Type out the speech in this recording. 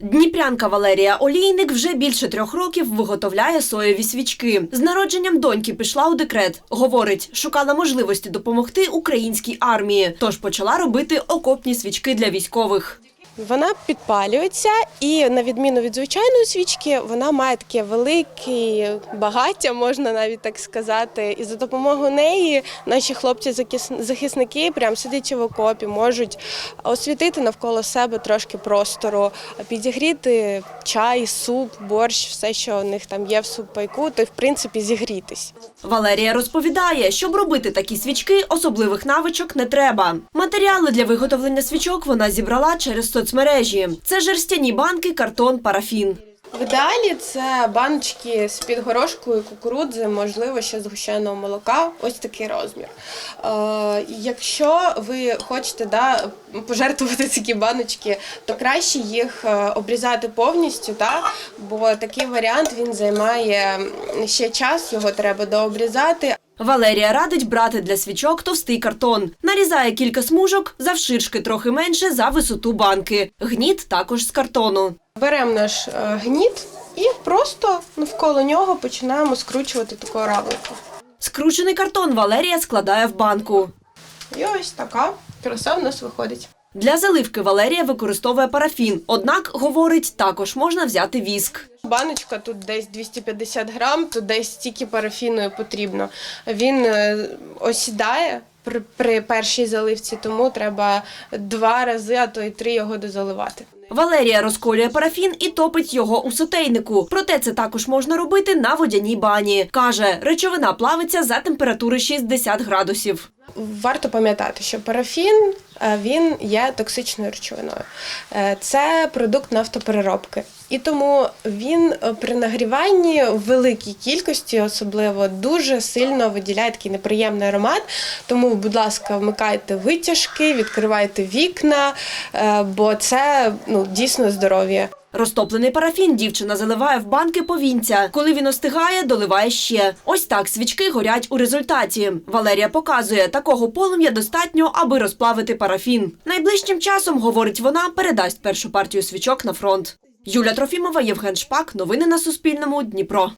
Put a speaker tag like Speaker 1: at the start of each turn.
Speaker 1: Дніпрянка Валерія Олійник вже більше трьох років виготовляє соєві свічки. З народженням доньки пішла у декрет. Говорить, шукала можливості допомогти українській армії, тож почала робити окопні свічки для військових.
Speaker 2: Вона підпалюється, і на відміну від звичайної свічки, вона має таке велике багаття, можна навіть так сказати. І за допомогою неї наші хлопці-захисники, прям сидячи в окопі, можуть освітити навколо себе трошки простору, підігріти чай, суп, борщ, все, що у них там є в супайку, то в принципі зігрітись.
Speaker 1: Валерія розповідає, щоб робити такі свічки, особливих навичок не треба. Матеріали для виготовлення свічок вона зібрала через соцмережі. Це жерстяні банки, картон, парафін.
Speaker 2: В ідеалі це баночки з під горошкою, кукурудзи, можливо, ще згущеного молока. Ось такий розмір. Е, якщо ви хочете да, пожертвувати такі баночки, то краще їх е, обрізати повністю, та? бо такий варіант він займає ще час, його треба дообрізати.
Speaker 1: Валерія радить брати для свічок товстий картон. Нарізає кілька смужок, завширшки трохи менше за висоту банки. Гніт також з картону.
Speaker 2: Беремо наш е, гніт і просто навколо нього починаємо скручувати таку равлику.
Speaker 1: Скручений картон Валерія складає в банку.
Speaker 2: І ось така краса в нас виходить.
Speaker 1: Для заливки Валерія використовує парафін. Однак, говорить, також можна взяти віск.
Speaker 2: Баночка тут десь 250 грам, тут десь стільки парафіну потрібно. Він е, осідає при, при першій заливці, тому треба два рази, а то й три його дозаливати.
Speaker 1: Валерія розколює парафін і топить його у сотейнику. Проте це також можна робити на водяній бані. Каже, речовина плавиться за температури 60 градусів.
Speaker 2: Варто пам'ятати, що парафін він є токсичною речовиною. Е, Це продукт нафтопереробки. І тому він е, при нагріванні в великій кількості, особливо, дуже сильно виділяє такий неприємний аромат. Тому, будь ласка, вмикайте витяжки, відкривайте вікна, е, бо це ну, дійсно здоров'я.
Speaker 1: Розтоплений парафін дівчина заливає в банки повінця. Коли він остигає, доливає ще. Ось так свічки горять у результаті. Валерія показує, такого полум'я достатньо, аби розплавити парафін. Найближчим часом, говорить вона, передасть першу партію свічок на фронт. Юля Трофімова, Євген Шпак. Новини на Суспільному. Дніпро.